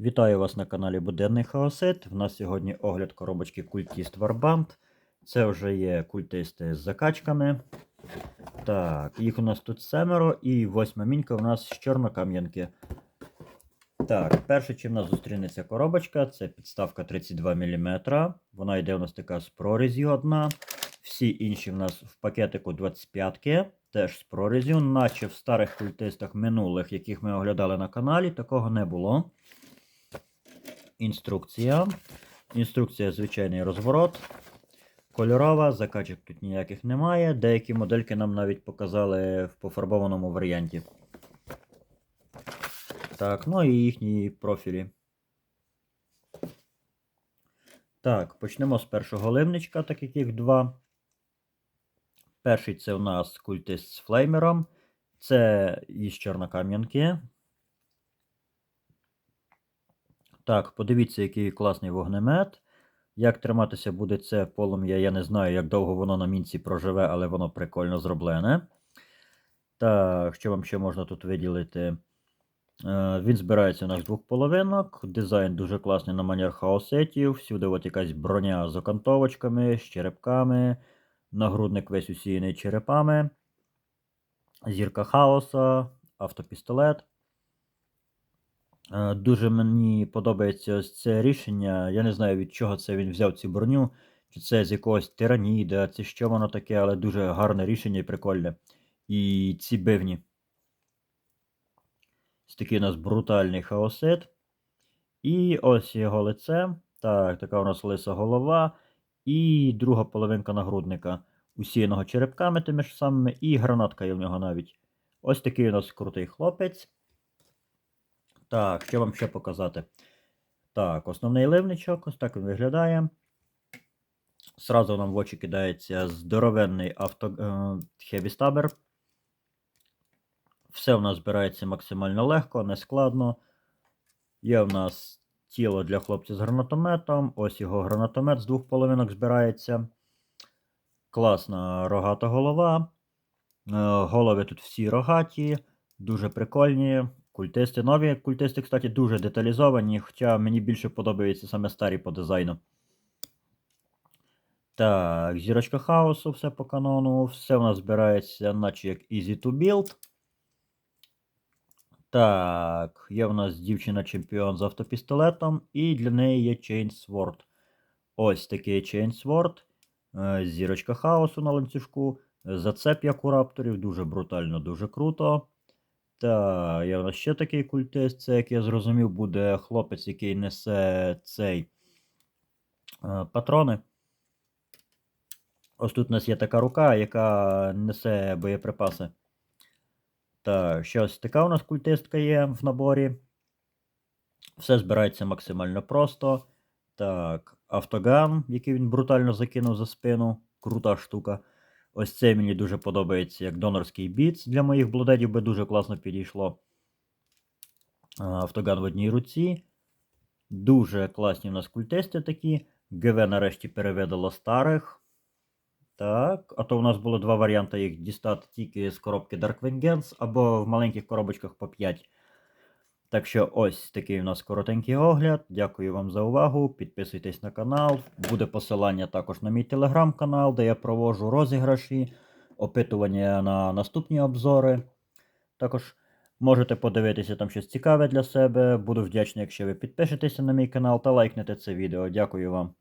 Вітаю вас на каналі Буденний Хаосит. В нас сьогодні огляд коробочки Культіст Warband. Це вже є культисти з закачками. Так, їх у нас тут семеро, і восьма мінька у нас з чорнокам'янки. Так, перше, чим нас зустрінеться коробочка, це підставка 32 мм. Вона йде у нас така з прорізю одна. Всі інші в нас в пакетику 25-ки, теж з прорізю, наче в старих культистах минулих, яких ми оглядали на каналі, такого не було. Інструкція. Інструкція звичайний розворот. Кольорова, закачок тут ніяких немає. Деякі модельки нам навіть показали в пофарбованому варіанті. Так, ну і їхні профілі. Так, почнемо з першого ливничка, так як їх два. Перший це у нас культист з флеймером. Це із чорнокам'янки. Так, подивіться, який класний вогнемет. Як триматися буде це полум'я, я не знаю, як довго воно на мінці проживе, але воно прикольно зроблене. Так, що вам ще можна тут виділити? Е, Він збирається з двох половинок. Дизайн дуже класний на манер хаосетів. Всюди от якась броня з окантовочками, з черепками. Нагрудник весь усіяний черепами. Зірка хаоса, автопістолет. Е, Дуже мені подобається ось це рішення. Я не знаю, від чого це він взяв цю броню. Чи це з якогось тираніда, чи що воно таке, але дуже гарне рішення і прикольне. І ці бивні. Ось такий у нас брутальний хаосит. І ось його лице. Так, така у нас лиса голова. І друга половинка нагрудника, усіяного черепками тими ж самими, і гранатка є в нього навіть. Ось такий у нас крутий хлопець. Так, що вам ще показати? Так, основний ливничок, ось так він виглядає. Сразу нам в очі кидається здоровенний авто Stabber. Все в нас збирається максимально легко, не складно. Є в нас тіло для хлопця з гранатометом. Ось його гранатомет з двох половинок збирається. Класна рогата голова. Е, Голови тут всі рогаті, дуже прикольні. Культисти нові. Культисти, кстати, дуже деталізовані, хоча мені більше подобаються саме старі по дизайну. Так, зірочка хаосу, все по канону. Все у нас збирається, наче як Easy to Build. Так, є в нас дівчина-чемпіон з автопістолетом, і для неї є Chainsword. Ось такий Chainsword. Е, Зірочка хаосу на ланцюжку. Зацеп як у рапторів, дуже брутально, дуже круто. Та, є в нас ще такий культист, це, як я зрозумів, буде хлопець, який несе цей е, патрони. Ось тут у нас є така рука, яка несе боєприпаси. Так, ще ось така у нас культистка є в наборі. Все збирається максимально просто. Так, автоган, який він брутально закинув за спину. Крута штука. Ось це мені дуже подобається як донорський біц для моїх блудедів би дуже класно підійшло. Автоган в одній руці. Дуже класні у нас культисти такі. ГВ нарешті переведало старих. Так, а то у нас було два варіанти їх дістати тільки з коробки Darkwing Gens або в маленьких коробочках по 5. Так що ось такий у нас коротенький огляд. Дякую вам за увагу. Підписуйтесь на канал. Буде посилання також на мій телеграм-канал, де я проводжу розіграші, опитування на наступні обзори. Також можете подивитися там щось цікаве для себе. Буду вдячний, якщо ви підпишетеся на мій канал та лайкнете це відео. Дякую вам.